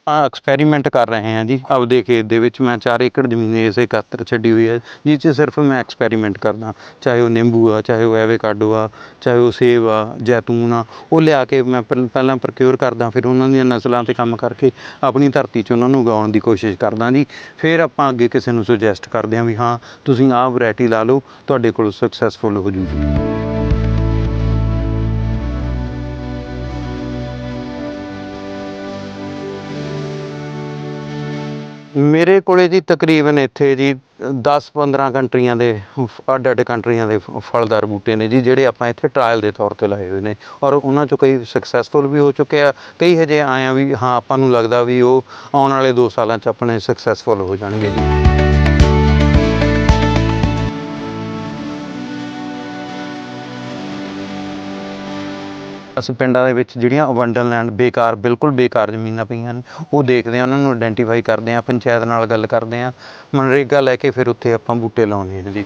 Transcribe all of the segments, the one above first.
ਆਪਾਂ ਐਕਸਪੈਰੀਮੈਂਟ ਕਰ ਰਹੇ ਹਾਂ ਜੀ, ਆਪਦੇ ਖੇਤ ਦੇ ਵਿੱਚ ਮੈਂ 4 ਏਕੜ ਜ਼ਮੀਨ ਇਸੇ ਖਾਤਰ ਛੱਡੀ ਹੋਈ ਹੈ ਜਿਸ 'ਚ ਸਿਰਫ ਮੈਂ ਐਕਸਪੈਰੀਮੈਂਟ ਕਰਦਾ, ਚਾਹੇ ਉਹ ਨਿੰਬੂ ਆ, ਚਾਹੇ ਉਹ ਐਵੋਕਾਡੋ ਆ, ਚਾਹੇ ਉਹ ਸੇਬ ਆ, ਜੈਤੂਨ ਆ, ਉਹ ਲਿਆ ਕੇ ਮੈਂ ਪਹਿਲ- ਪਹਿਲਾਂ ਪ੍ਰੋਕਿਊਰ ਕਰਦਾ, ਫਿਰ ਉਹਨਾਂ ਦੀਆਂ ਨਸਲਾਂ ਤੇ ਕੰਮ ਕਰਕੇ ਆਪਣੀ ਧਰਤੀ 'ਚ ਉਹਨਾਂ ਨੂੰ ਉਗਾਉਣ ਦੀ ਕੋਸ਼ਿਸ਼ ਕਰਦਾ ਜੀ। ਫਿਰ ਆਪਾਂ ਅੱਗੇ ਕਿਸੇ ਨੂੰ ਸੁਜੈਸਟ ਕਰਦੇ ਹਾਂ ਵੀ ਹਾਂ, ਤੁਸੀਂ ਆਹ ਵੈਰਾਈਟੀ ਲਾ ਲਓ, ਤੁਹਾਡੇ ਕੋਲ ਸਕਸੈਸਫੁਲ ਹੋ ਜੂਗੀ। ਮੇਰੇ ਕੋਲੇ ਜੀ ਤਕਰੀਬਨ ਇੱਥੇ ਜੀ 10-15 ਕੰਟਰੀਆਂ ਦੇ ਅੱਡ ਅੱਡ ਕੰਟਰੀਆਂ ਦੇ ਫਲਦਾਰ ਬੂਟੇ ਨੇ ਜੀ, ਜਿਹੜੇ ਆਪਾਂ ਇੱਥੇ ਟ੍ਰਾਇਲ ਦੇ ਤੌਰ ਤੇ ਲਾਏ ਹੋਏ ਨੇ। ਔਰ ਉਹਨਾਂ ਚੋਂ ਕਈ ਸਕਸੈਸਫੁਲ ਵੀ ਹੋ ਚੁੱਕੇ ਆ। ਕਈ ਹਜੇ ਆਏ ਆ ਵੀ, ਹਾਂ, ਆਪਾਂ ਨੂੰ ਲੱਗਦਾ ਵੀ ਉਹ ਆਉਣ ਵਾਲੇ 2 ਸਾਲਾਂ 'ਚ ਆਪਣੇ ਸਕਸੈਸਫੁਲ ਹੋ ਜਾਣਗੇ ਜੀ। ਅਸੀਂ ਪਿੰਡਾਂ ਦੇ ਵਿੱਚ ਜਿਹੜੀਆਂ ਅਬੰਡਨ ਲੈਂਡ ਬੇਕਾਰ, ਬਿਲਕੁਲ ਬੇਕਾਰ ਜ਼ਮੀਨਾਂ ਪਈਆਂ ਹਨ ਉਹ ਦੇਖਦੇ ਹਾਂ, ਉਹਨਾਂ ਨੂੰ ਆਇਡੈਂਟੀਫਾਈ ਕਰਦੇ ਹਾਂ, ਪੰਚਾਇਤ ਨਾਲ ਗੱਲ ਕਰਦੇ ਹਾਂ, ਮਨਰੇਗਾ ਲੈ ਕੇ ਫਿਰ ਉੱਥੇ ਆਪਾਂ ਬੂਟੇ ਲਾਉਂਦੇ ਨੇ ਜੀ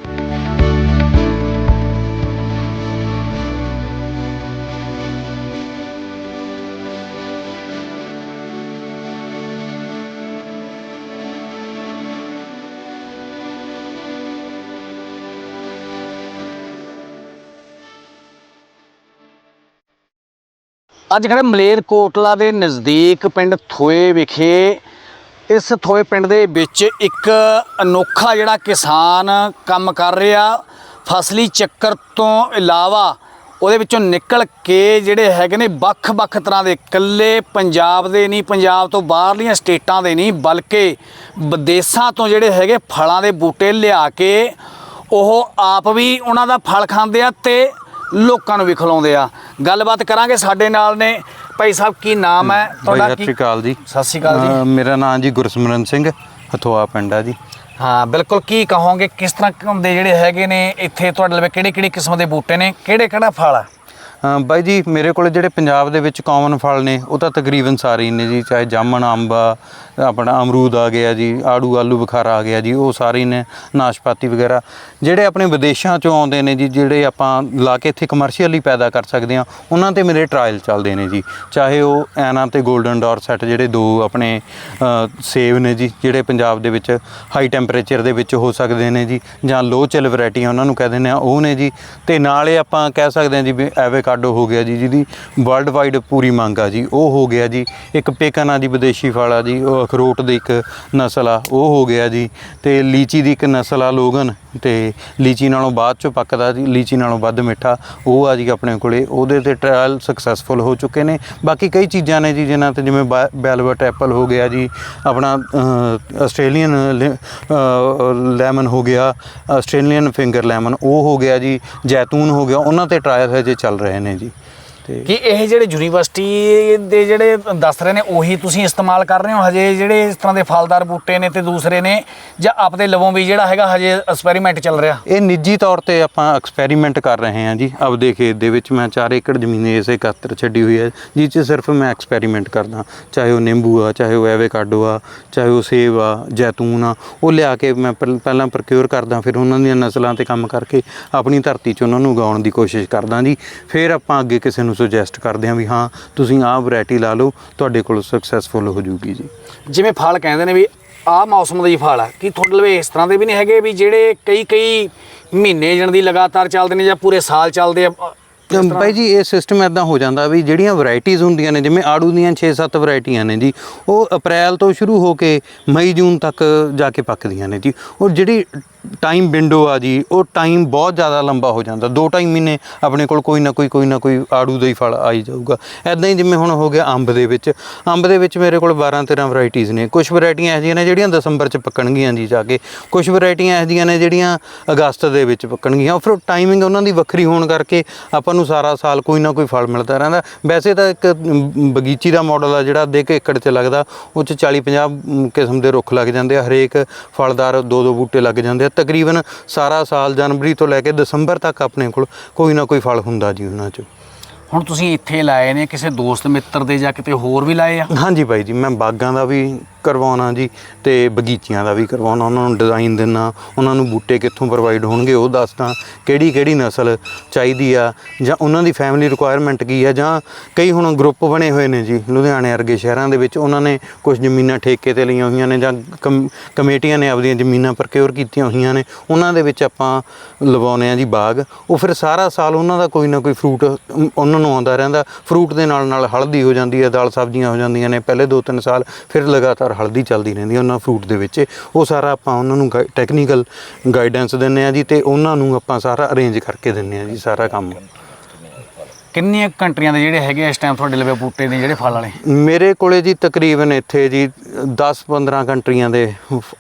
ਅੱਜ ਖੜੇ ਮਲੇਰ ਕੋਟਲਾ ਦੇ ਨਜ਼ਦੀਕ ਪਿੰਡ ਥੋਏ ਵਿਖੇ। ਇਸ ਥੋਏ ਪਿੰਡ ਦੇ ਵਿੱਚ ਇੱਕ ਅਨੋਖਾ ਜਿਹੜਾ ਕਿਸਾਨ ਕੰਮ ਕਰ ਰਿਹਾ, ਫਸਲੀ ਚੱਕਰ ਤੋਂ ਇਲਾਵਾ ਉਹਦੇ ਵਿੱਚੋਂ ਨਿਕਲ ਕੇ ਜਿਹੜੇ ਹੈਗੇ ਨੇ ਵੱਖ-ਵੱਖ ਤਰ੍ਹਾਂ ਦੇ, ਇਕੱਲੇ ਪੰਜਾਬ ਦੇ ਨਹੀਂ, ਪੰਜਾਬ ਤੋਂ ਬਾਹਰਲੀਆਂ ਸਟੇਟਾਂ ਦੇ ਨਹੀਂ, ਬਲਕਿ ਵਿਦੇਸ਼ਾਂ ਤੋਂ ਜਿਹੜੇ ਹੈਗੇ ਫਲਾਂ ਦੇ ਬੂਟੇ ਲਿਆ ਕੇ ਉਹ ਆਪ ਵੀ ਉਹਨਾਂ ਦਾ ਫਲ ਖਾਂਦੇ ਆ ਤੇ ਲੋਕਾਂ ਨੂੰ ਵੀ ਖਿਲਾਉਂਦੇ ਆ। ਗੱਲਬਾਤ ਕਰਾਂਗੇ ਸਾਡੇ ਨਾਲ ਨੇ। ਭਾਈ ਸਾਹਿਬ ਕੀ ਨਾਮ ਹੈ? ਬਾਈ ਸਤਿ ਸ਼੍ਰੀ ਅਕਾਲ ਜੀ। ਸਤਿ ਸ਼੍ਰੀ ਅਕਾਲ ਜੀ। ਮੇਰਾ ਨਾਮ ਜੀ ਗੁਰਸਿਮਰਨ ਸਿੰਘ ਹਥੋਆ ਪਿੰਡ ਆ ਜੀ। ਹਾਂ ਬਿਲਕੁਲ। ਕੀ ਕਹੋਗੇ ਕਿਸ ਤਰ੍ਹਾਂ ਦੇ ਜਿਹੜੇ ਹੈਗੇ ਨੇ ਇੱਥੇ ਤੁਹਾਡੇ ਲਵੇ ਕਿਹੜੇ ਕਿਹੜੇ ਕਿਸਮ ਦੇ ਬੂਟੇ ਨੇ? ਕਿਹੜੇ ਕਿਹੜਾ ਫਲ ਆ? ਬਾਈ ਜੀ ਮੇਰੇ ਕੋਲ ਜਿਹੜੇ ਪੰਜਾਬ ਦੇ ਵਿੱਚ ਕਾਮਨ ਫਲ ਨੇ ਉਹ ਤਾਂ ਤਕਰੀਬਨ ਸਾਰੇ ਹੀ ਨੇ ਜੀ ਚਾਹੇ ਜਾਮਣ ਅੰਬ ਆ ਆਪਣਾ ਅਮਰੂਦ ਆ ਗਿਆ ਜੀ ਆੜੂ ਆਲੂ ਬੁਖਾਰਾ ਆ ਗਿਆ ਜੀ ਉਹ ਸਾਰੇ ਹੀ ਨੇ ਨਾਸ਼ਪਾਤੀ ਵਗੈਰਾ। ਜਿਹੜੇ ਆਪਣੇ ਵਿਦੇਸ਼ਾਂ ਚੋਂ ਆਉਂਦੇ ਨੇ ਜੀ ਜਿਹੜੇ ਆਪਾਂ ਲਾ ਕੇ ਇੱਥੇ ਕਮਰਸ਼ੀਅਲੀ ਪੈਦਾ ਕਰ ਸਕਦੇ ਆ ਉਹਨਾਂ ਤੇ ਮੇਰੇ ਟਰਾਇਲ ਚੱਲਦੇ ਨੇ ਜੀ। ਚਾਹੇ ਉਹ ਐਨਾ ਤੇ 골ਡਨ ਡੋਰ ਸੈਟ ਜਿਹੜੇ ਦੋ ਆਪਣੇ ਅਹ, ਸੇਬ ਨੇ ਜੀ ਜਿਹੜੇ ਪੰਜਾਬ ਦੇ ਵਿੱਚ ਹਾਈ ਟੈਂਪਰੇਚਰ ਦੇ ਵਿੱਚ ਹੋ ਸਕਦੇ ਨੇ ਜੀ ਜਾਂ ਲੋ ਚਿਲ ਵੈਰਾਈਟੀਆਂ ਉਹਨਾਂ ਨੂੰ ਕਹਿ ਦਿੰਦੇ ਆ ਉਹ ਨੇ ਜੀ। ਤੇ ਨਾਲੇ ਆਪਾਂ ਕਹਿ ਸਕਦੇ ਹਾਂ ਜੀ ਵੀ ਐਵੋਕਾਡੋ ਹੋ ਗਿਆ ਜੀ, ਜਿਹਦੀ ਵਰਲਡ ਵਾਈਡ ਪੂਰੀ ਮੰਗ ਆ ਜੀ, ਉਹ ਹੋ ਗਿਆ ਜੀ, ਇੱਕ ਪੇਕਨ ਆ ਜੀ, ਵਿਦੇਸ਼ੀ ਫਲ ਆ ਜੀ, ਉਹ ਅਖਰੋਟ ਦੀ ਇੱਕ ਨਸਲ ਆ, ਉਹ ਹੋ ਗਿਆ ਜੀ, ਤੇ ਲੀਚੀ ਦੀ ਇੱਕ ਨਸਲ ਆ, ਲੋਗਨ ਤੇ ਲੀਚੀ ਨਾਲੋਂ ਬਾਅਦ ਚੋਂ ਪੱਕਦਾ ਜੀ, ਲੀਚੀ ਨਾਲੋਂ ਵੱਧ ਮਿੱਠਾ, ਉਹ ਆ ਜੀ ਆਪਣੇ ਕੋਲੇ, ਉਹਦੇ ਤੇ ਟ੍ਰਾਇਲ ਸਕਸੈਸਫੁਲ ਹੋ ਚੁੱਕੇ ਨੇ। ਬਾਕੀ ਕਈ ਚੀਜ਼ਾਂ ਨੇ ਜੀ, ਜਿਨ੍ਹਾਂ ਤੇ ਜਿਵੇਂ ਬੈਲਵਟ ਐਪਲ ਹੋ ਗਿਆ ਜੀ, ਆਪਣਾ ਆਸਟ੍ਰੇਲੀਅਨ ਲੇ- ਲੈਮਨ ਹੋ ਗਿਆ, ਆਸਟ੍ਰੇਲੀਅਨ ਫਿੰਗਰ ਲੈਮਨ, ਉਹ ਹੋ ਗਿਆ ਜੀ, ਜੈਤੂਨ ਹੋ ਗਿਆ, ਉਹਨਾਂ ਤੇ ਟ੍ਰਾਇਲ ਹਜੇ ਚੱਲ ਰਹੇ ਨੇ ਜੀ। ਕਿ ਇਹ ਜਿਹੜੇ ਯੂਨੀਵਰਸਿਟੀ ਦੇ ਜਿਹੜੇ ਦੱਸ ਰਹੇ ਨੇ ਉਹੀ ਤੁਸੀਂ ਇਸਤੇਮਾਲ ਕਰ ਰਹੇ ਹੋ? ਹਜੇ ਜਿਹੜੇ ਇਸ ਤਰ੍ਹਾਂ ਦੇ ਫਲਦਾਰ ਬੂਟੇ ਨੇ ਤੇ ਦੂਸਰੇ ਨੇ ਜਾਂ ਆਪਦੇ ਲਵੋਂ ਵੀ ਜਿਹੜਾ ਹੈਗਾ ਹਜੇ ਐਕਸਪੈਰੀਮੈਂਟ ਚੱਲ ਰਿਹਾ? ਇਹ ਨਿੱਜੀ ਤੌਰ ਤੇ ਆਪਾਂ ਐਕਸਪੈਰੀਮੈਂਟ ਕਰ ਰਹੇ ਹਾਂ ਜੀ ਆਪਦੇ ਖੇਤ ਦੇ ਵਿੱਚ। ਮੈਂ 4 ਏਕੜ ਜ਼ਮੀਨ ਇਸੇ ਖਾਤਰ ਛੱਡੀ ਹੋਈ ਹੈ ਜਿਸ 'ਚ ਸਿਰਫ ਮੈਂ ਐਕਸਪੈਰੀਮੈਂਟ ਕਰਦਾ। ਚਾਹੇ ਉਹ ਨਿੰਬੂ ਆ ਚਾਹੇ ਉਹ ਐਵੋਕਾਡੋ ਆ ਚਾਹੇ ਉਹ ਸੇਬ ਆ ਜੈਤੂਨ ਆ ਉਹ ਲਿਆ ਕੇ ਮੈਂ ਪਹਿਲ- ਪਹਿਲਾਂ ਪ੍ਰੋਕਿਊਰ ਕਰਦਾ ਫਿਰ ਉਹਨਾਂ ਦੀਆਂ ਨਸਲਾਂ ਤੇ ਕੰਮ ਕਰਕੇ ਆਪਣੀ ਧਰਤੀ 'ਚ ਉਹਨਾਂ ਨੂੰ ਉਗਾਉਣ ਦੀ ਕੋਸ਼ਿਸ਼ ਕਰਦਾ ਜੀ। ਫਿਰ ਆਪਾਂ ਅੱਗੇ ਕਿਸੇ ਨੂੰ ਸੁਜੈਸਟ ਕਰਦੇ ਹਾਂ ਵੀ ਹਾਂ, ਤੁਸੀਂ ਆਹ ਵੈਰਾਈਟੀ ਲਾ ਲਓ, ਤੁਹਾਡੇ ਕੋਲ ਸਕਸੈਸਫੁਲ ਹੋ ਜੂਗੀ ਜੀ। ਜਿਵੇਂ ਫਲ ਕਹਿੰਦੇ ਨੇ ਵੀ ਆਹ ਮੌਸਮ ਦਾ ਹੀ ਫਲ ਆ, ਕਿ ਤੁਹਾਡੇ ਲਵੇ ਇਸ ਤਰ੍ਹਾਂ ਦੇ ਵੀ ਨਹੀਂ ਹੈਗੇ ਵੀ ਜਿਹੜੇ ਕਈ ਕਈ ਮਹੀਨੇ ਜਣ ਦੀ ਲਗਾਤਾਰ ਚੱਲਦੇ ਨੇ ਜਾਂ ਪੂਰੇ ਸਾਲ ਚੱਲਦੇ ਆ ਬਾਈ ਜੀ, ਇਹ ਸਿਸਟਮ ਐਦਾਂ ਹੋ ਜਾਂਦਾ ਵੀ ਜਿਹੜੀਆਂ ਵੈਰਾਈਟੀਆਂ ਹੁੰਦੀਆਂ ਨੇ, ਜਿਵੇਂ ਆੜੂ ਦੀਆਂ 6-7 ਵੈਰਾਈਟੀਆਂ ਨੇ ਜੀ, ਉਹ ਅਪ੍ਰੈਲ ਤੋਂ ਸ਼ੁਰੂ ਹੋ ਕੇ ਮਈ, ਜੂਨ ਤੱਕ ਜਾ ਕੇ ਪੱਕਦੀਆਂ ਨੇ ਜੀ। ਔਰ ਜਿਹੜੀ ਟਾਈਮ ਵਿੰਡੋ ਆ ਜੀ, ਉਹ ਟਾਈਮ ਬਹੁਤ ਜ਼ਿਆਦਾ ਲੰਬਾ ਹੋ ਜਾਂਦਾ। 2-2 ਮਹੀਨੇ ਆਪਣੇ ਕੋਲ ਕੋਈ ਨਾ ਕੋਈ ਕੋਈ ਨਾ ਕੋਈ ਆੜੂ ਦਾ ਹੀ ਫਲ ਆਈ ਜਾਊਗਾ। ਐਦਾਂ ਹੀ ਜਿਵੇਂ ਹੁਣ ਹੋ ਗਿਆ ਅੰਬ ਦੇ ਵਿੱਚ। ਅੰਬ ਦੇ ਵਿੱਚ ਮੇਰੇ ਕੋਲ 12-13 ਵੈਰਾਈਟੀਆਂ ਨੇ। ਕੁਝ ਵੈਰਾਈਟੀਆਂ ਇਹੋ ਨੇ ਜਿਹੜੀਆਂ ਦਸੰਬਰ ਚ ਪੱਕਣਗੀਆਂ ਜੀ ਜਾ ਕੇ। ਕੁਝ ਵੈਰਾਈਟੀਆਂ ਇਹੋ ਨੇ ਜਿਹੜੀਆਂ ਅਗਸਤ ਦੇ ਵਿੱਚ ਪੱਕਣਗੀਆਂ। ਫਿਰ ਟਾਈਮਿੰਗ ਉਹਨਾਂ ਦੀ ਵੱਖਰੀ ਹੋਣ ਕਰਕੇ ਆਪਾਂ ਨੂੰ ਸਾਰਾ ਸਾਲ ਕੋਈ ਨਾ ਕੋਈ ਫਲ ਮਿਲਦਾ ਰਹਿੰਦਾ। ਵੈਸੇ ਤਾਂ ਇੱਕ ਬਗੀਚੀ ਦਾ ਮਾਡਲ ਆ ਜਿਹੜਾ ਕੁ ਏਕੜ 'ਚ ਲੱਗਦਾ। ਉਹ 'ਚ 40-50 ਕਿਸਮ ਦੇ ਰੁੱਖ ਲੱਗ ਜਾਂਦੇ ਆ। ਹਰੇਕ ਫਲਦਾਰ ਦੋ ਦੋ ਬੂਟੇ ਲੱਗ ਜਾਂਦੇ ਆ। ਤਕਰੀਬਨ ਸਾਰਾ ਸਾਲ ਜਨਵਰੀ ਤੋਂ ਲੈ ਕੇ ਦਸੰਬਰ ਤੱਕ ਆਪਣੇ ਕੋਲ ਕੋਈ ਨਾ ਕੋਈ ਫਲ ਹੁੰਦਾ ਜੀ ਉਹਨਾਂ 'ਚ। ਹੁਣ ਤੁਸੀਂ ਇੱਥੇ ਲਾਏ ਨੇ ਕਿਸੇ ਦੋਸਤ ਮਿੱਤਰ ਦੇ ਜਾਂ ਕਿਤੇ ਹੋਰ ਵੀ ਲਾਏ ਆ? ਹਾਂਜੀ ਬਾਈ ਜੀ ਮੈਂ ਬਾਗਾਂ ਦਾ ਵੀ ਕਰਵਾਉਣਾ ਜੀ ਤੇ ਬਗੀਚਿਆਂ ਦਾ ਵੀ ਕਰਵਾਉਣਾ, ਉਹਨਾਂ ਨੂੰ ਡਿਜ਼ਾਈਨ ਦੇਣਾ ਉਹਨਾਂ ਨੂੰ ਬੂਟੇ ਕਿੱਥੋਂ ਪ੍ਰੋਵਾਈਡ ਹੋਣਗੇ ਉਹ ਦੱਸਦਾ ਕਿਹੜੀ ਕਿਹੜੀ ਨਸਲ ਚਾਹੀਦੀ ਆ, ਜਾਂ ਉਹਨਾਂ ਦੀ ਫੈਮਿਲੀ ਰਿਕੁਆਇਰਮੈਂਟ ਕੀ ਆ, ਜਾਂ ਕਈ ਹੁਣ ਗਰੁੱਪ ਬਣੇ ਹੋਏ ਨੇ ਜੀ, ਲੁਧਿਆਣੇ ਵਰਗੇ ਸ਼ਹਿਰਾਂ ਦੇ ਵਿੱਚ ਉਹਨਾਂ ਨੇ ਕੁਝ ਜ਼ਮੀਨਾਂ ਠੇਕੇ ਤੇ ਲਈਆਂ ਹੋਈਆਂ ਨੇ, ਜਾਂ ਕਮ- ਕਮੇਟੀਆਂ ਨੇ ਆਪਦੀਆਂ ਜ਼ਮੀਨਾਂ ਪ੍ਰਕਿਓਰ ਕੀਤੀਆਂ ਹੋਈਆਂ ਨੇ, ਉਹਨਾਂ ਦੇ ਵਿੱਚ ਆਪਾਂ ਲਵਾਉਨੇ ਆ ਜੀ ਬਾਗ, ਉਹ ਫਿਰ ਸਾਰਾ ਸਾਲ ਉਹਨਾਂ ਦਾ ਕੋਈ ਨਾ ਕੋਈ ਫਰੂਟ ਉਹਨਾਂ ਨੂੰ ਆਉਂਦਾ ਰਹਿੰਦਾ ਫਰੂਟ ਦੇ ਨਾਲ ਨਾਲ ਹਲਦੀ ਹੋ ਜਾਂਦੀ ਹੈ, ਦਾਲ ਸਬਜ਼ੀਆਂ ਹੋ ਜਾਂਦੀਆਂ ਨੇ, ਪਹਿਲੇ 2-3 ਸਾਲ ਫਿਰ ਲਗਾਤਾਰ ਹਲਦੀ ਚੱਲਦੀ ਰਹਿੰਦੀ ਹੈ ਉਹਨਾਂ ਫਰੂਟ ਦੇ ਵਿੱਚ। ਉਹ ਸਾਰਾ ਆਪਾਂ ਉਹਨਾਂ ਨੂੰ ਟੈਕਨੀਕਲ ਗਾਈਡੈਂਸ ਦਿੰਨੇ ਆ ਜੀ ਤੇ ਉਹਨਾਂ ਨੂੰ ਆਪਾਂ ਸਾਰਾ ਅਰੇਂਜ ਕਰਕੇ ਦਿੰਨੇ ਆ ਜੀ ਸਾਰਾ ਕੰਮ। ਕਿੰਨੀਆਂ ਕੰਟਰੀਆਂ ਦੇ ਜਿਹੜੇ ਹੈਗੇ ਇਸ ਟਾਈਮ ਤੁਹਾਡੇ ਲਵੇ ਬੂਟੇ ਨੇ ਜਿਹੜੇ ਫਲ ਵਾਲੇ? ਮੇਰੇ ਕੋਲੇ ਜੀ ਤਕਰੀਬਨ ਇੱਥੇ ਜੀ 10-15 ਕੰਟਰੀਆਂ ਦੇ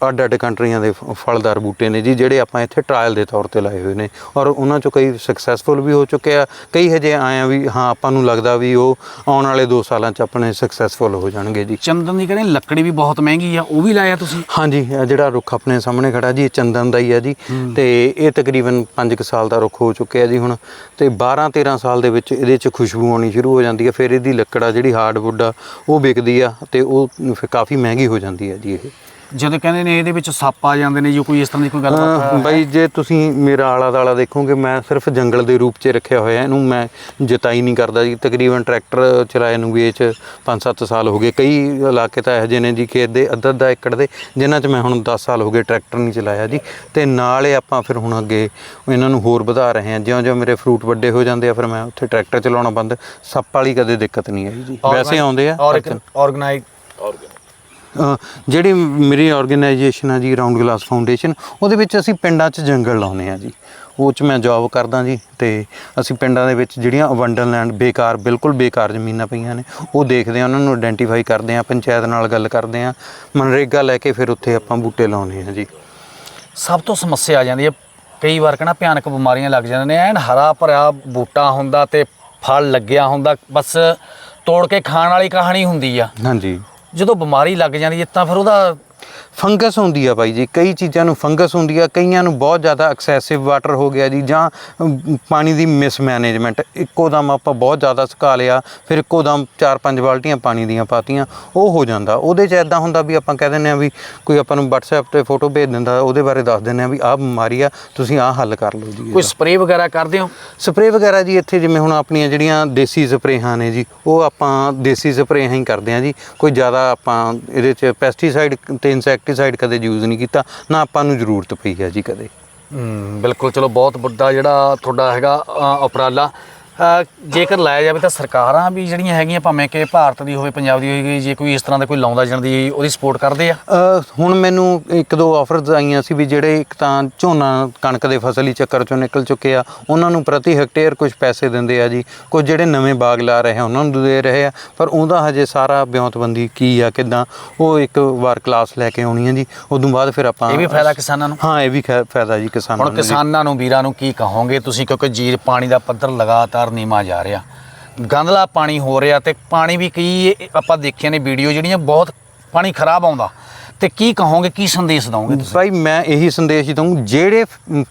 ਅੱਡ ਅੱਡ ਕੰਟਰੀਆਂ ਦੇ ਫਲਦਾਰ ਬੂਟੇ ਨੇ ਜੀ ਜਿਹੜੇ ਆਪਾਂ ਇੱਥੇ ਟ੍ਰਾਇਲ ਦੇ ਤੌਰ ਤੇ ਲਾਏ ਹੋਏ ਨੇ। ਔਰ ਉਹਨਾਂ ਚੋਂ ਕਈ ਸਕਸੈਸਫੁਲ ਵੀ ਹੋ ਚੁੱਕੇ ਆ। ਕਈ ਹਜੇ ਆਏ ਆ ਵੀ ਹਾਂ ਆਪਾਂ ਨੂੰ ਲੱਗਦਾ ਵੀ ਉਹ ਆਉਣ ਵਾਲੇ 2 ਸਾਲਾਂ ਚ ਆਪਣੇ ਸਕਸੈਸਫੁਲ ਹੋ ਜਾਣਗੇ ਜੀ। ਚੰਦਨ ਦੀ ਕਹਿੰਦੇ ਲੱਕੜੀ ਵੀ ਬਹੁਤ ਮਹਿੰਗੀ ਆ ਉਹ ਵੀ ਲਾਇਆ ਤੁਸੀਂ? ਹਾਂਜੀ ਇਹ ਜਿਹੜਾ ਰੁੱਖ ਆਪਣੇ ਸਾਹਮਣੇ ਖੜਾ ਜੀ ਇਹ ਚੰਦਨ ਦਾ ਹੀ ਆ ਜੀ। ਤੇ ਇਹ ਤਕਰੀਬਨ 5 ਸਾਲ ਦਾ ਰੁੱਖ ਹੋ ਚੁੱਕਿਆ ਜੀ ਹੁਣ। ਤੇ 12 13 ਸਾਲ ਦੇ ਵਿੱਚ ਇਹਦੇ ਚ ਖੁਸ਼ਬੂ ਆਉਣੀ ਸ਼ੁਰੂ ਹੋ ਜਾਂਦੀ ਹੈ, ਫਿਰ ਇਹਦੀ ਲੱਕੜ ਆ ਜਿਹੜੀ ਹਾਰਡਵੁੱਡ ਆ, ਉਹ ਵਿਕਦੀ ਆ ਤੇ ਉਹ ਫਿਰ ਕਾਫੀ ਮਹਿੰਗੀ ਹੋ ਜਾਂਦੀ ਹੈ ਜੀ ਇਹ। ਜਦੋਂ ਕਹਿੰਦੇ ਨੇ ਇਹਦੇ ਵਿੱਚ ਸੱਪ ਆ ਜਾਂਦੇ ਨੇ ਜੋ ਕੋਈ ਇਸ ਤਰ੍ਹਾਂ ਦੀ ਕੋਈ ਗੱਲ ਬਾਈ ਜੇ ਤੁਸੀਂ ਮੇਰਾ ਆਲਾ ਦਾਲਾ ਦੇਖੋਗੇ ਮੈਂ ਸਿਰਫ ਜੰਗਲ ਦੇ ਰੂਪ 'ਚ ਰੱਖਿਆ ਹੋਇਆ ਇਹਨੂੰ ਮੈਂ ਜਤਾਈ ਨਹੀਂ ਕਰਦਾ ਜੀ। ਤਕਰੀਬਨ ਟਰੈਕਟਰ ਚਲਾਏ ਨੂੰ ਵੀ ਇਹ 'ਚ 5-7 ਸਾਲ ਹੋ ਗਏ। ਕਈ ਇਲਾਕੇ ਤਾਂ ਇਹੋ ਜਿਹੇ ਨੇ ਜੀ ਖੇਤ ਦੇ ਅੱਧਾ ਅੱਧਾ ਏਕੜ ਦੇ ਜਿਨ੍ਹਾਂ 'ਚ ਮੈਂ ਹੁਣ 10 ਸਾਲ ਹੋ ਗਏ ਟਰੈਕਟਰ ਨਹੀਂ ਚਲਾਇਆ ਜੀ। ਤੇ ਨਾਲ ਇਹ ਆਪਾਂ ਫਿਰ ਹੁਣ ਅੱਗੇ ਇਹਨਾਂ ਨੂੰ ਹੋਰ ਵਧਾ ਰਹੇ ਹਾਂ। ਜਿਉਂ-ਜਿਉਂ ਮੇਰੇ ਫਰੂਟ ਵੱਡੇ ਹੋ ਜਾਂਦੇ ਆ ਫਿਰ ਮੈਂ ਉੱਥੇ ਟਰੈਕਟਰ ਚਲਾਉਣਾ ਬੰਦ। ਸੱਪ ਵਾਲੀ ਕਦੇ ਦਿੱਕਤ ਨਹੀਂ ਆਈ ਜੀ। ਵੈਸੇ ਆਉਂਦੇ ਆ ਆਰਗੇਨਾਈਜ਼ ਜਿਹੜੀ ਮੇਰੀ ਆਰਗੇਨਾਈਜੇਸ਼ਨ ਆ ਜੀ ਰਾਉਂਡ ਗਲਾਸ ਫਾਊਂਡੇਸ਼ਨ ਉਹਦੇ ਵਿੱਚ ਅਸੀਂ ਪਿੰਡਾਂ 'ਚ ਜੰਗਲ ਲਾਉਂਦੇ ਆ ਜੀ। ਉਹ 'ਚ ਮੈਂ ਜੌਬ ਕਰਦਾ ਜੀ ਤੇ ਅਸੀਂ ਪਿੰਡਾਂ ਦੇ ਵਿੱਚ ਜਿਹੜੀਆਂ ਅਬੰਡਨ ਲੈਂਡ ਬੇਕਾਰ ਬਿਲਕੁਲ ਬੇਕਾਰ ਜ਼ਮੀਨਾਂ ਪਈਆਂ ਨੇ ਉਹ ਦੇਖਦੇ ਆ ਉਹਨਾਂ ਨੂੰ ਆਇਡੈਂਟੀਫਾਈ ਕਰਦੇ ਆ ਪੰਚਾਇਤ ਨਾਲ ਗੱਲ ਕਰਦੇ ਆ ਮਨਰੇਗਾ ਲੈ ਕੇ ਫਿਰ ਉੱਥੇ ਆਪਾਂ ਬੂਟੇ ਲਾਉਂਦੇ ਆ ਜੀ। ਸਭ ਤੋਂ ਸਮੱਸਿਆ ਆ ਜਾਂਦੀ ਹੈ ਕਈ ਵਾਰ ਕਹਿੰਦਾ ਭਿਆਨਕ ਬਿਮਾਰੀਆਂ ਲੱਗ ਜਾਂਦੀਆਂ ਨੇ ਐਨ ਹਰਾ ਭਰਿਆ ਬੂਟਾ ਹੁੰਦਾ ਤੇ ਫਲ ਲੱਗਿਆ ਹੁੰਦਾ ਬਸ ਤੋੜ ਕੇ ਖਾਣ ਵਾਲੀ ਕਹਾਣੀ ਹੁੰਦੀ ਆ। ਹਾਂਜੀ। ਜਦੋਂ ਬਿਮਾਰੀ ਲੱਗ ਜਾਂਦੀ ਹੈ ਤਾਂ ਫਿਰ ਉਹਦਾ ਫੰਗਸ ਹੁੰਦੀ ਆ ਬਾਈ ਜੀ ਕਈ ਚੀਜ਼ਾਂ ਨੂੰ ਫੰਗਸ ਹੁੰਦੀ ਆ ਕਈਆਂ ਨੂੰ ਬਹੁਤ ਜ਼ਿਆਦਾ ਐਕਸੈਸਿਵ ਵਾਟਰ ਹੋ ਗਿਆ ਜੀ ਜਾਂ ਪਾਣੀ ਦੀ ਮਿਸਮੈਨੇਜਮੈਂਟ ਇੱਕੋ ਦਮ ਆਪਾਂ ਬਹੁਤ ਜ਼ਿਆਦਾ ਸੁਕਾ ਲਿਆ ਫਿਰ ਇੱਕੋ ਦਮ 4-5 ਬਾਲਟੀਆਂ ਪਾਣੀ ਦੀਆਂ ਪਾਤੀਆਂ ਉਹ ਹੋ ਜਾਂਦਾ। ਉਹਦੇ 'ਚ ਐਦਾਂ ਹੁੰਦਾ ਵੀ ਆਪਾਂ ਕਹਿ ਦਿੰਦੇ ਆ ਵੀ ਕੋਈ ਆਪਾਂ ਨੂੰ WhatsApp ਤੇ ਫੋਟੋ ਭੇਜ ਦਿੰਦਾ ਉਹਦੇ ਬਾਰੇ ਦੱਸ ਦਿੰਦੇ ਆ ਵੀ ਆਹ ਬਿਮਾਰੀ ਆ ਤੁਸੀਂ ਆਹ ਹੱਲ ਕਰ ਲਓ ਜੀ ਕੋਈ ਸਪਰੇਅ ਵਗੈਰਾ ਕਰਦੇ ਹੋ? ਸਪਰੇਅ ਵਗੈਰਾ ਜੀ ਇੱਥੇ ਜਿਵੇਂ ਹੁਣ ਆਪਣੀਆਂ ਜਿਹੜੀਆਂ ਦੇਸੀ ਸਪਰੇਹਾਂ ਨੇ ਜੀ ਉਹ ਆਪਾਂ ਦੇਸੀ ਸਪਰੇਹਾਂ ਹੀ ਕਰਦੇ ਹਾਂ ਜੀ। ਕੋਈ ਜ਼ਿਆਦਾ ਆਪਾਂ ਇਹਦੇ 'ਚ ਪੈਸਟੀਸਾਈਡ ਤੇ ਇਨਸੈਕਟੀਸਾਈਡ ਕਦੇ ਯੂਜ਼ ਨਹੀਂ ਕੀਤਾ ਨਾ ਆਪਾਂ ਨੂੰ ਜ਼ਰੂਰਤ ਪਈ ਹੈ ਜੀ ਕਦੇ। ਹਮ, ਬਿਲਕੁਲ ਚਲੋ ਬਹੁਤ ਵੱਡਾ ਜਿਹੜਾ ਤੁਹਾਡਾ ਹੈਗਾ ਅ, ਉਪਰਾਲਾ ਜੇਕਰ ਲਾਇਆ ਜਾਵੇ ਤਾਂ ਸਰਕਾਰਾਂ ਵੀ ਜਿਹੜੀਆਂ ਹੈਗੀਆਂ ਭਾਵੇਂ ਕਿ ਭਾਰਤ ਦੀ ਹੋਵੇ ਪੰਜਾਬ ਦੀ ਹੋਵੇ ਜੇ ਕੋਈ ਇਸ ਤਰ੍ਹਾਂ ਦਾ ਕੋਈ ਲਾਉਂਦਾ ਜਾਂਦੀ ਉਹਦੀ ਸਪੋਰਟ ਕਰਦੇ ਆ? ਹੁਣ ਮੈਨੂੰ ਇੱਕ ਦੋ ਆਫਰਸ ਆਈਆਂ ਸੀ ਵੀ ਜਿਹੜੇ ਇੱਕ ਤਾਂ ਝੋਨਾ ਕਣਕ ਦੇ ਫਸਲੀ ਚੱਕਰ ਚੋਂ ਨਿਕਲ ਚੁੱਕੇ ਆ। ਉਹਨਾਂ ਨੂੰ ਪ੍ਰਤੀ ਹੈਕਟੇਅਰ ਕੁਝ ਪੈਸੇ ਦਿੰਦੇ ਆ ਜੀ। ਕੁਝ ਜਿਹੜੇ ਨਵੇਂ ਬਾਗ ਲਾ ਰਹੇ ਆ ਉਹਨਾਂ ਨੂੰ ਦੇ ਰਹੇ ਆ। ਪਰ ਉਹਦਾ ਹਜੇ ਸਾਰਾ ਬਿਉਂਤਬੰਦੀ ਕੀ ਆ ਕਿਦਾਂ? ਉਹ ਇੱਕ ਵਾਰ ਕਲਾਸ ਲੈ ਕੇ ਆਉਣੀ ਆ ਜੀ। ਉਦੋਂ ਬਾਅਦ ਫਿਰ ਆਪਾਂ ਇਹ ਵੀ ਫਾਇਦਾ ਕਿਸਾਨਾਂ ਨੂੰ? ਹਾਂ ਇਹ ਵੀ ਫਾਇਦਾ ਜੀ ਕਿਸਾਨਾਂ ਹੁਣ ਨੂੰ ਜੀ। ਕਿਸਾਨਾਂ ਨੂੰ ਵੀਰਾਂ ਨੂੰ ਕੀ ਕਹੋਗੇ? ਤੁਸੀਂ ਕਿਉਂਕਿ ਜੀਰ ਪਾਣੀ ਦਾ ਪੱਧਰ ਲਗਾਤਾਰ ਨੀਵਾਂ ਜਾ ਰਿਹਾ। ਗੰਦਲਾ ਪਾਣੀ ਹੋ ਰਿਹਾ ਤੇ ਪਾਣੀ ਵੀ ਕਈ ਆਪਾਂ ਦੇਖੀਆਂ ਨੇ ਵੀਡੀਓ ਜਿਹੜੀਆਂ ਬਹੁਤ ਪਾਣੀ ਖਰਾਬ ਆਉਂਦਾ। ਤੇ ਕੀ ਕਹੋਗੇ, ਕੀ ਸੰਦੇਸ਼ ਦਵੋਗੇ ਤੁਸੀਂ? ਭਾਈ, ਮੈਂ ਇਹੀ ਸੰਦੇਸ਼ ਦਊਂ, ਜਿਹੜੇ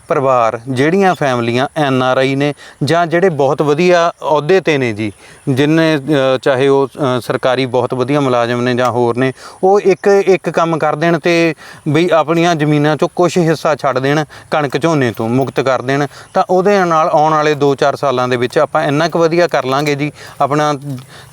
ਪਰਿਵਾਰ, ਜਿਹੜੀਆਂ ਫੈਮਲੀਆਂ ਐਨ ਆਰ ਆਈ ਨੇ ਜਾਂ ਜਿਹੜੇ ਬਹੁਤ ਵਧੀਆ ਅਹੁਦੇ ਤੇ ਨੇ ਜੀ ਜਿਨਨੇ ਚਾਹੇ ਉਹ ਸਰਕਾਰੀ ਬਹੁਤ ਵਧੀਆ ਮੁਲਾਜ਼ਮ ਨੇ ਜਾਂ ਹੋਰ ਨੇ, ਉਹ ਇੱਕ ਇੱਕ ਕੰਮ ਕਰ ਦੇਣ ਤੇ ਬਈ ਆਪਣੀਆਂ ਜ਼ਮੀਨਾਂ ਚੋਂ ਕੁਝ ਹਿੱਸਾ ਛੱਡ ਦੇਣ, ਕਣਕ ਝੋਨੇ ਤੋਂ ਮੁਕਤ ਕਰ ਦੇਣ, ਤਾਂ ਉਹਦੇ ਨਾਲ ਆਉਣ ਵਾਲੇ 2-4 ਸਾਲਾਂ ਦੇ ਵਿੱਚ ਆਪਾਂ ਇੰਨਾ ਕੁ ਵਧੀਆ ਕਰ ਲਾਂਗੇ ਜੀ, ਆਪਣਾ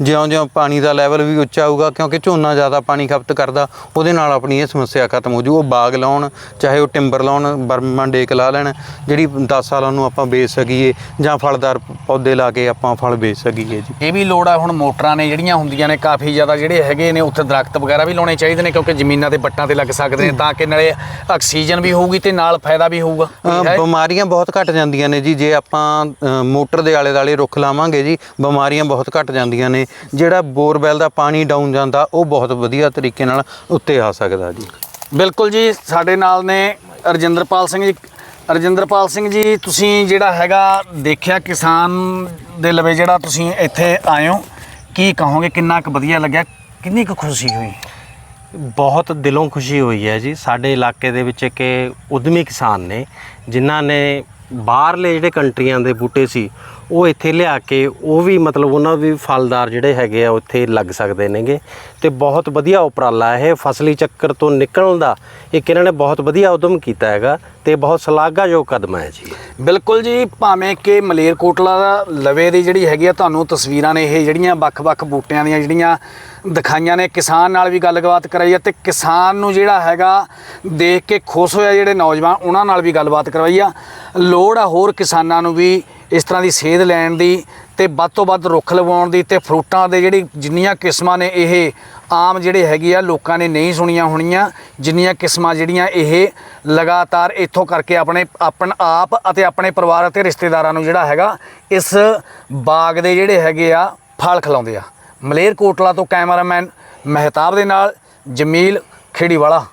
ਜਿਉਂ-ਜਿਉਂ ਪਾਣੀ ਦਾ ਲੈਵਲ ਵੀ ਉੱਚਾ ਹੋਊਗਾ ਕਿਉਂਕਿ ਝੋਨਾ ਜ਼ਿਆਦਾ ਪਾਣੀ ਖਪਤ ਕਰਦਾ, ਉਹਦੇ ਨਾਲ ਆਪਣੀ ਇਹ ਸਮੱਸਿਆ ਖਤਮ ਹੋ ਜੂ ਉਹ ਬਾਗ ਲਾਉਣ ਚਾਹੇ ਉਹ ਟਿੰਬਰ ਲਾਉਣ ਬਰਮਾ ਡੇਕ ਲਾ ਲੈਣ ਜਿਹੜੀ 10 ਸਾਲਾਂ ਨੂੰ ਆਪਾਂ ਵੇਚ ਸਕੀਏ ਜਾਂ ਫਲਦਾਰ ਪੌਦੇ ਲਾ ਕੇ ਆਪਾਂ ਫਲ ਵੇਚ ਸਕੀਏ ਜੀ। ਇਹ ਵੀ ਲੋੜ ਆ ਹੁਣ ਮੋਟਰਾਂ ਨੇ ਜਿਹੜੀਆਂ ਹੁੰਦੀਆਂ ਨੇ ਕਾਫੀ ਜ਼ਿਆਦਾ ਜਿਹੜੇ ਹੈਗੇ ਨੇ ਉੱਥੇ ਦਰਖਤ ਵਗੈਰਾ ਵੀ ਲਾਉਣੇ ਚਾਹੀਦੇ ਨੇ ਕਿਉਂਕਿ ਜ਼ਮੀਨਾਂ ਤੇ ਬੱਟਾਂ ਤੇ ਲੱਗ ਸਕਦੇ ਨੇ ਤਾਂ ਕਿ ਨਾਲੇ ਆਕਸੀਜਨ ਵੀ ਹੋਊਗੀ ਤੇ ਨਾਲ ਫਾਇਦਾ ਵੀ ਹੋਊਗਾ? ਬਿਮਾਰੀਆਂ ਬਹੁਤ ਘਟ ਜਾਂਦੀਆਂ ਨੇ ਜੀ ਜੇ ਆਪਾਂ ਮੋਟਰ ਦੇ ਆਲੇ ਦਾਲੇ ਰੁੱਖ ਲਾਵਾਂਗੇ ਜੀ ਬਿਮਾਰੀਆਂ ਬਹੁਤ ਘਟ ਜਾਂਦੀਆਂ ਨੇ ਜਿਹੜਾ ਬੋਰਵੈਲ ਦਾ ਪਾਣੀ ਡਾਊਨ ਜਾਂਦਾ ਉਹ ਬਹੁਤ ਵਧੀਆ ਤਰੀਕੇ ਨਾਲ ਉੱਤੇ ਆ ਸਕਦਾ। ਜੀ। ਬਿਲਕੁਲ ਜੀ ਸਾਡੇ ਨਾਲ ਨੇ ਰਜਿੰਦਰਪਾਲ ਸਿੰਘ ਜੀ। ਰਜਿੰਦਰਪਾਲ ਸਿੰਘ ਜੀ ਤੁਸੀਂ ਜਿਹੜਾ ਹੈਗਾ ਦੇਖਿਆ ਕਿਸਾਨ ਦੇ ਲਵੇ ਜਿਹੜਾ ਤੁਸੀਂ ਇੱਥੇ ਆਏ ਹੋ ਕੀ ਕਹੋਗੇ ਕਿੰਨਾ ਕੁ ਵਧੀਆ ਲੱਗਿਆ ਕਿੰਨੀ ਕੁ ਖੁਸ਼ੀ ਹੋਈ? ਬਹੁਤ ਦਿਲੋਂ ਖੁਸ਼ੀ ਹੋਈ ਹੈ ਜੀ। ਸਾਡੇ ਇਲਾਕੇ ਦੇ ਵਿੱਚ ਕਿ ਉਦਮੀ ਕਿਸਾਨ ਨੇ ਜਿਨ੍ਹਾਂ ਨੇ ਬਾਹਰਲੇ ਜਿਹੜੇ ਕੰਟਰੀਆਂ ਦੇ ਬੂਟੇ ਸੀ ਉਹ ਇੱਥੇ ਲਿਆ ਕੇ ਉਹ ਵੀ ਮਤਲਬ ਉਹਨਾਂ ਵੀ ਫਲਦਾਰ ਜਿਹੜੇ ਹੈਗੇ ਆ, ਉਹ ਇੱਥੇ ਲੱਗ ਸਕਦੇ ਨੇਗੇ। ਤੇ ਬਹੁਤ ਵਧੀਆ ਉਪਰਾਲਾ ਇਹ ਫਸਲੀ ਚੱਕਰ ਤੋਂ ਨਿਕਲਣ ਦਾ। ਇੱਕ ਇਹਨਾਂ ਨੇ ਬਹੁਤ ਵਧੀਆ ਉਦਮ ਕੀਤਾ ਹੈਗਾ ਤੇ ਬਹੁਤ ਸ਼ਲਾਘਾਯੋਗ ਕਦਮ ਹੈ ਜੀ। ਬਿਲਕੁਲ ਜੀ, ਭਾਵੇਂ ਕਿ ਮਲੇਰਕੋਟਲਾ ਲਵੇ ਦੀ ਜਿਹੜੀ ਹੈਗੀ ਆ, ਤੁਹਾਨੂੰ ਤਸਵੀਰਾਂ ਨੇ ਇਹ ਜਿਹੜੀਆਂ ਵੱਖ-ਵੱਖ ਬੂਟਿਆਂ ਦੀਆਂ ਜਿਹੜੀਆਂ ਦਿਖਾਈਆਂ ਨੇ। ਕਿਸਾਨ ਨਾਲ ਵੀ ਗੱਲਬਾਤ ਕਰਾਈ ਆ ਤੇ ਕਿਸਾਨ ਨੂੰ ਜਿਹੜਾ ਹੈਗਾ, ਦੇਖ ਕੇ ਖੁਸ਼ ਹੋਇਆ ਜਿਹੜੇ ਨੌਜਵਾਨ, ਉਹਨਾਂ ਨਾਲ ਵੀ ਗੱਲਬਾਤ ਕਰਵਾਈ ਆ। ਲੋੜ ਆ ਹੋਰ ਕਿਸਾਨਾਂ ਨੂੰ ਵੀ ਇਸ ਤਰ੍ਹਾਂ ਦੀ ਸੇਧ ਲੈਣ ਦੀ ਤੇ ਵੱਧ ਤੋਂ ਵੱਧ ਰੁੱਖ ਲਵਾਉਣ ਦੀ ਤੇ ਫਰੂਟਾਂ ਦੇ ਜਿਹੜੀ ਜਿੰਨੀਆਂ ਕਿਸਮਾਂ ਨੇ ਇਹ ਆਮ ਜਿਹੜੇ ਹੈਗੇ ਆ, ਲੋਕਾਂ ਨੇ ਨਹੀਂ ਸੁਣੀਆਂ ਹੋਣੀਆਂ, ਜਿੰਨੀਆਂ ਕਿਸਮਾਂ ਜਿਹੜੀਆਂ ਇਹ ਲਗਾਤਾਰ ਇੱਥੋਂ ਕਰਕੇ ਆਪਣੇ, ਆਪਣ ਆਪ ਅਤੇ ਆਪਣੇ ਪਰਿਵਾਰ ਅਤੇ ਰਿਸ਼ਤੇਦਾਰਾਂ ਨੂੰ ਜਿਹੜਾ ਹੈਗਾ, ਇਸ ਬਾਗ ਦੇ ਜਿਹੜੇ ਹੈਗੇ ਆ, ਫਲ ਖਿਲਾਉਂਦੇ ਆ। ਮਲੇਰਕੋਟਲਾ ਤੋਂ ਕੈਮਰਾਮੈਨ ਮਹਿਤਾਬ ਦੇ ਨਾਲ, ਜਮੀਲ ਖੇੜੀਵਾਲਾ।